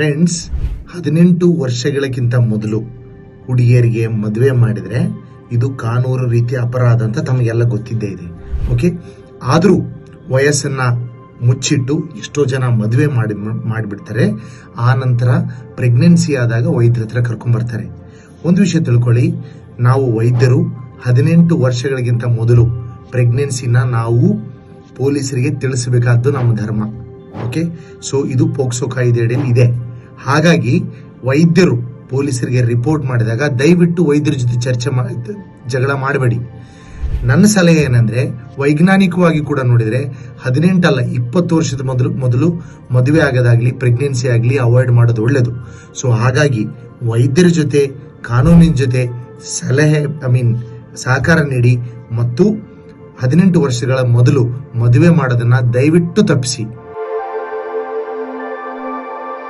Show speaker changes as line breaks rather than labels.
Friends ಹದಿನೆಂಟು ವರ್ಷಗಳಿಗಿಂತ ಮೊದಲು ಹುಡುಗಿಯರಿಗೆ ಮದುವೆ ಮಾಡಿದರೆ ಇದು ಕಾನೂನು ರೀತಿಯ ಅಪರಾಧ ಅಂತ ತಮಗೆಲ್ಲ ಗೊತ್ತಿದ್ದೇ ಇದೆ ಓಕೆ ಆದರೂ ವಯಸ್ಸನ್ನ ಮುಚ್ಚಿಟ್ಟು ಎಷ್ಟೋ ಜನ ಮದುವೆ ಮಾಡಿ, ಮಾಡಿಬಿಡ್ತಾರೆ. ಆ ನಂತರ ಪ್ರೆಗ್ನೆನ್ಸಿ ಆದಾಗ ವೈದ್ಯರ ಹತ್ರ ಕರ್ಕೊಂಡ್ಬರ್ತಾರೆ ಒಂದು ವಿಷಯ ತಿಳ್ಕೊಳ್ಳಿ, ನಾವು ವೈದ್ಯರು ಹದಿನೆಂಟು ವರ್ಷಗಳಿಗಿಂತ ಮೊದಲು ಪ್ರೆಗ್ನೆನ್ಸಿನ ನಾವು ಪೊಲೀಸರಿಗೆ ತಿಳಿಸಬೇಕಾದ್ದು ನಮ್ಮ ಧರ್ಮ ಓಕೆ ಸೊ ಇದು ಪೋಕ್ಸೋ ಕಾಯ್ದೆ ಅಡಿಯಲ್ಲಿ ಇದೆ. ಹಾಗಾಗಿ ವೈದ್ಯರು ಪೊಲೀಸರಿಗೆ ರಿಪೋರ್ಟ್ ಮಾಡಿದಾಗ ದಯವಿಟ್ಟು ವೈದ್ಯರ ಜೊತೆ ಚರ್ಚೆ ಜಗಳ ಮಾಡಬೇಡಿ. ನನ್ನ ಸಲಹೆ ಏನಂದ್ರೆ ವೈಜ್ಞಾನಿಕವಾಗಿ ಕೂಡ ನೋಡಿದ್ರೆ ಹದಿನೆಂಟಲ್ಲ ಇಪ್ಪತ್ತು ವರ್ಷದ ಮೊದಲು ಮೊದಲು ಮದುವೆ ಆಗೋದಾಗಲಿ ಪ್ರೆಗ್ನೆನ್ಸಿ ಆಗಲಿ ಅವಾಯ್ಡ್ ಮಾಡೋದು ಒಳ್ಳೆಯದು ಸೊ ಹಾಗಾಗಿ ವೈದ್ಯರ ಜೊತೆ, ಕಾನೂನಿನ ಜೊತೆ ಸಲಹೆ ಐ ಮೀನ್ ಸಹಕಾರ ನೀಡಿ ಮತ್ತು ಹದಿನೆಂಟು ವರ್ಷಗಳ ಮೊದಲು ಮದುವೆ ಮಾಡೋದನ್ನು ದಯವಿಟ್ಟು ತಪ್ಪಿಸಿ.